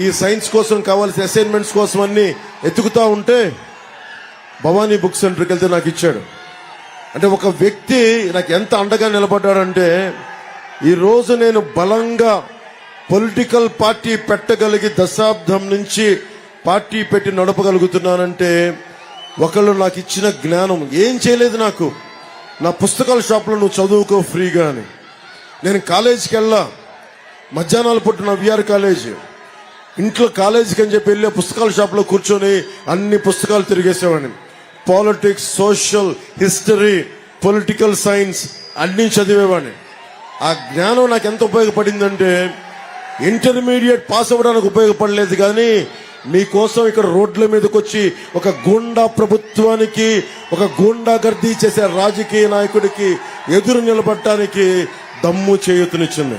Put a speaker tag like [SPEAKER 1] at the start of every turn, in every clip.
[SPEAKER 1] ఈ సైన్స్ కోసం కావాల్సిన అసైన్మెంట్స్ కోసం అన్ని ఎత్తుకుతా ఉంటే భవానీ బుక్ సెంటర్కి వెళ్తే నాకు ఇచ్చాడు. అంటే ఒక వ్యక్తి నాకు ఎంత అండగా నిలబడ్డాడంటే ఈరోజు నేను బలంగా పొలిటికల్ పార్టీ పెట్టగలిగి దశాబ్దం నుంచి పార్టీ పెట్టి నడపగలుగుతున్నానంటే ఒకళ్ళు నాకు ఇచ్చిన జ్ఞానం ఏం చేయలేదు నాకు. నా పుస్తకాల షాప్లో నువ్వు చదువుకో ఫ్రీగా అని. నేను కాలేజీకి వెళ్ళా. మధ్యాహ్నాలు పుట్టిన విఆర్ కాలేజ్. ఇంట్లో కాలేజీకి అని చెప్పి వెళ్ళే పుస్తకాల షాప్లో కూర్చొని అన్ని పుస్తకాలు తిరిగేసేవాడిని. Politics social history political science అన్ని చదివేవాడిని. ఆ జ్ఞానం నాకు ఎంత ఉపయోగపడిందంటే ఇంటర్మీడియట్ పాస్ అవ్వడానికి ఉపయోగపడలేదు కానీ మీకోసం ఇక్కడ రోడ్ల మీదకి వచ్చి ఒక గూండా ప్రభుత్వానికి ఒక గూండా గర్దీ చేసే రాజకీయ నాయకుడికి ఎదురు నిలబడటానికి దమ్ము చేయూతనిచ్చింది.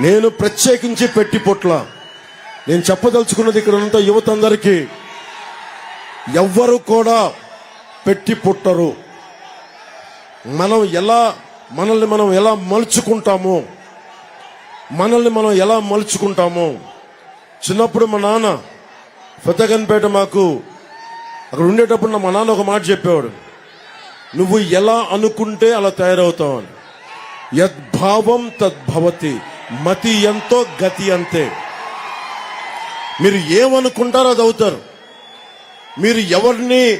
[SPEAKER 1] నేను ప్రత్యేకించి పెట్టి పొట్ల. నేను చెప్పదలుచుకున్నది ఇక్కడ ఉన్న యువత అందరికీ ఎవ్వరు కూడా పెట్టి పుట్టరు. మనం ఎలా మనల్ని మనం ఎలా మలుచుకుంటామో మనల్ని మనం ఎలా మలుచుకుంటామో చిన్నప్పుడు మా నాన్న ఫతగన్పేట మాకు అక్కడ ఉండేటప్పుడు మా నాన్న ఒక మాట చెప్పేవాడు నువ్వు ఎలా అనుకుంటే అలా తయారవుతావు అని. యద్భావం తద్భవతి. మతి ఎంతో గతి అంతే. మీరు ఏమనుకుంటారో అది అవుతారు. మీరు ఎవరిని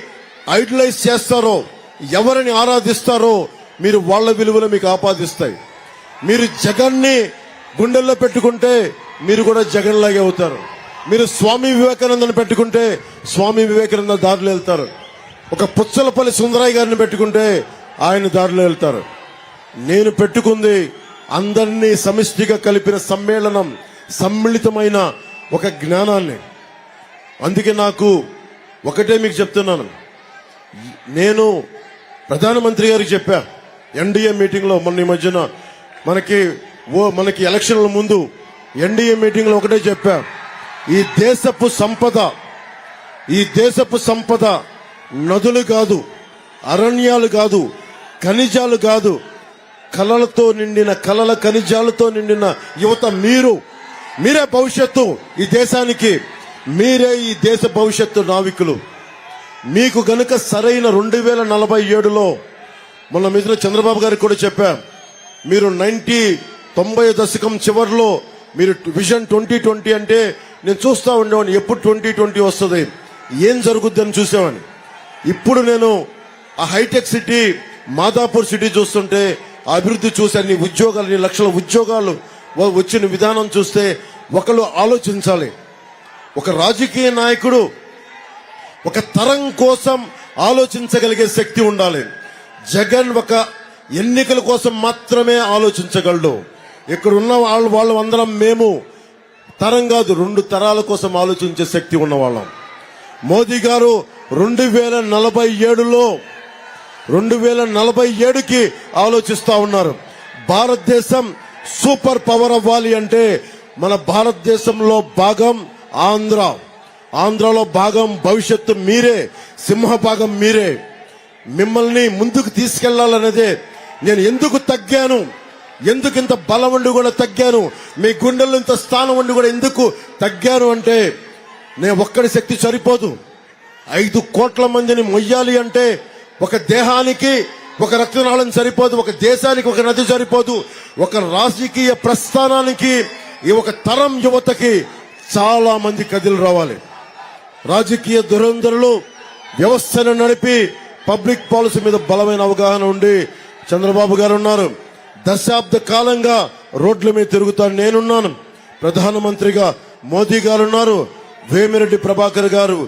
[SPEAKER 1] ఐడలైజ్ చేస్తారో ఎవరిని ఆరాధిస్తారో మీరు వాళ్ళ విలువలు మీకు ఆపాదిస్తాయి. మీరు జగన్ని గుండెల్లో పెట్టుకుంటే మీరు కూడా జగన్ లాగే అవుతారు. మీరు స్వామి వివేకానందని పెట్టుకుంటే స్వామి వివేకానంద దారిలో వెళ్తారు. ఒక పుచ్చలపల్లి సుందరయ్య గారిని పెట్టుకుంటే ఆయన దారిలో వెళ్తారు. నేను పెట్టుకుంది అందరినీ సమిష్టిగా కలిపిన సమ్మేళనం సమ్మిళితమైన ఒక జ్ఞానాన్ని. అందుకే నాకు ఒకటే మీకు చెప్తున్నాను. నేను ప్రధానమంత్రి గారికి చెప్పా ఎన్డీఏ మీటింగ్లో మొన్న ఈ మధ్యన మనకి ఓ మనకి ఎలక్షన్ల ముందు ఎన్డీఏ మీటింగ్లో ఒకటే చెప్పా ఈ దేశపు సంపద ఈ దేశపు సంపద నదులు కాదు అరణ్యాలు కాదు ఖనిజాలు కాదు కళలతో నిండిన కళల ఖనిజాలతో నిండిన యువత మీరు మీరే భవిష్యత్తు ఈ దేశానికి. మీరే ఈ దేశ భవిష్యత్తు నావికులు. మీకు గనుక సరైన రెండు వేల నలభై ఏడులో మొన్న మిగిలిన చంద్రబాబు గారికి కూడా చెప్పాం మీరు నైన్టీ తొంభై దశకం చివరిలో మీరు విజన్ ట్వంటీ ట్వంటీ అంటే నేను చూస్తూ ఉండేవాడిని ఎప్పుడు ట్వంటీ ట్వంటీ వస్తుంది ఏం జరుగుద్ది అని చూసేవాడిని. ఇప్పుడు నేను ఆ హైటెక్ సిటీ మాదాపూర్ సిటీ చూస్తుంటే అభివృద్ధి చూసి అన్ని ఉద్యోగాలు నీ లక్షల ఉద్యోగాలు వచ్చిన విధానం చూస్తే ఒకళ్ళు ఆలోచించాలి. ఒక రాజకీయ నాయకుడు ఒక తరం కోసం ఆలోచించగలిగే శక్తి ఉండాలి. జగన్ ఒక ఎన్నికల కోసం మాత్రమే ఆలోచించగలడు. ఇక్కడ ఉన్న వాళ్ళు వాళ్ళు అందరం మేము. తరం కాదు రెండు తరాల కోసం ఆలోచించే శక్తి ఉన్నవాళ్ళం. మోదీ గారు రెండు వేల నలభై ఏడులో రెండు వేల నలభై ఏడుకి ఆలోచిస్తా ఉన్నారు. భారతదేశం సూపర్ పవర్ అవ్వాలి అంటే మన భారతదేశంలో భాగం ఆంధ్ర. ఆంధ్రలో భాగం భవిష్యత్తు మీరే సింహ భాగం మీరే. మిమ్మల్ని ముందుకు తీసుకెళ్ళాలన్నదే నేను ఎందుకు తగ్గాను? ఎందుకు ఇంత బలం ఉండి కూడా తగ్గాను? మీ గుండెల్లో ఇంత స్థానం ఉండి కూడా ఎందుకు తగ్గాను అంటే నేను ఒక్కడి శక్తి సరిపోదు. ఐదు కోట్ల మందిని మొయ్యాలి అంటే ఒక దేహానికి ఒక రక్తనాళం సరిపోదు ఒక దేశానికి ఒక నది సరిపోదు ఒక రాజకీయ ప్రస్థానానికి ఈ ఒక తరం యువతకి చాలా మంది కదిలి రావాలి. రాజకీయ దురంధరులు వ్యవస్థను నడిపి పబ్లిక్ పాలసీ మీద బలమైన అవగాహన ఉండి చంద్రబాబు గారు ఉన్నారు దశాబ్ద కాలంగా రోడ్ల మీద తిరుగుతాను నేనున్నాను. ప్రధానమంత్రిగా మోదీ గారు ఉన్నారు వేమిరెడ్డి ప్రభాకర్ గారు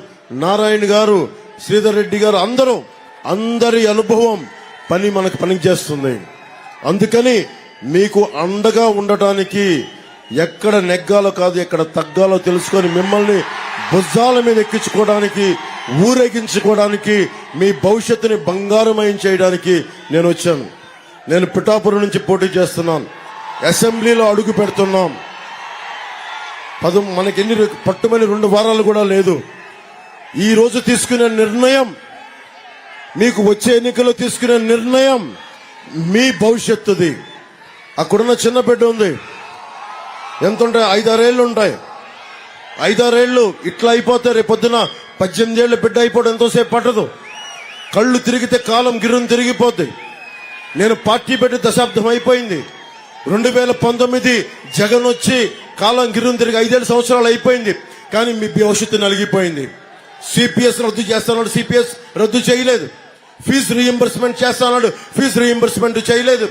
[SPEAKER 1] నారాయణ గారు శ్రీధర్ రెడ్డి గారు అందరూ అందరి అనుభవం పని మనకు పనిచేస్తుంది. అందుకని మీకు అండగా ఉండటానికి ఎక్కడ నెగ్గాలో కాదు ఎక్కడ తగ్గాలో తెలుసుకొని మిమ్మల్ని భుజాల మీద ఎక్కించుకోవడానికి ఊరేగించుకోవడానికి మీ భవిష్యత్తుని బంగారమయం చేయడానికి నేను వచ్చాను. నేను పిఠాపురం నుంచి పోటీ చేస్తున్నాను. అసెంబ్లీలో అడుగు పెడుతున్నాం. పదం మనకి ఎన్ని పట్టుమని రెండు వారాలు కూడా లేదు. ఈ రోజు తీసుకునే నిర్ణయం మీకు వచ్చే ఎన్నికల్లో తీసుకునే నిర్ణయం మీ భవిష్యత్తుది. అక్కడున్న చిన్న బిడ్డ ఉంది. ఎంత ఉంటాయి ఐదారేళ్ళు ఉంటాయి. ఐదారేళ్ళు ఇట్లా అయిపోతే రేపు పొద్దున పద్దెనిమిది ఏళ్ళ బిడ్డ అయిపోవడం ఎంతోసేపు పట్టదు. కళ్ళు తిరిగితే కాలం గిరుని తిరిగిపోద్ది. నేను పార్టీ పెట్టి దశాబ్దం అయిపోయింది. రెండు వేల పంతొమ్మిది జగన్ వచ్చి కాలం గిరుని తిరిగి ఐదేళ్ళు సంవత్సరాలు అయిపోయింది. కానీ మీ భవిష్యత్తు నలిగిపోయింది. సిపిఎస్ రద్దు చేస్తున్నాడు సిపిఎస్ రద్దు చేయలేదు. ఫీజు రీఎంబర్స్మెంట్ చేస్తున్నాడు ఫీజు రీఎంబర్స్మెంట్ చేయలేదు.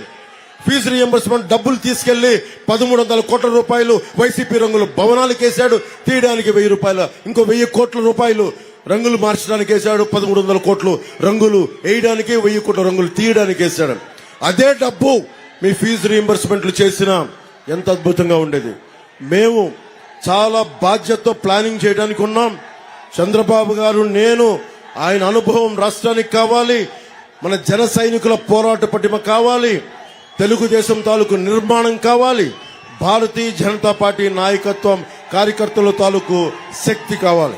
[SPEAKER 1] ఫీజు రీఎంబర్స్మెంట్ డబ్బులు తీసుకెళ్ళి పదమూడు వందల కోట్ల రూపాయలు వైసీపీ రంగులు భవనాలకు వేశాడు. తీయడానికి వెయ్యి రూపాయలు ఇంకో వెయ్యి కోట్ల రూపాయలు రంగులు మార్చడానికి వేశాడు. పదమూడు వందల కోట్లు రంగులు వేయడానికి వెయ్యి కోట్ల రంగులు తీయడానికి వేశాడు. అదే డబ్బు మీ ఫీజు రీఎంబర్స్మెంట్లు చేసినా ఎంత అద్భుతంగా ఉండేది. మేము చాలా బాధ్యతతో ప్లానింగ్ చేయడానికి ఉన్నాం. చంద్రబాబు గారు నేను ఆయన అనుభవం రాష్ట్రానికి కావాలి. మన జన సైనికుల పోరాట పటిమ కావాలి. తెలుగుదేశం తాలూకు నిర్మాణం కావాలి. భారతీయ జనతా పార్టీ నాయకత్వం కార్యకర్తల తాలూకు శక్తి కావాలి.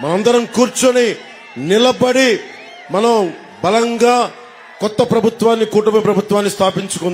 [SPEAKER 1] మనందరం కూర్చొని నిలబడి మనం బలంగా కొత్త ప్రభుత్వాన్ని కుటుంబ ప్రభుత్వాన్ని స్థాపించుకుందాం.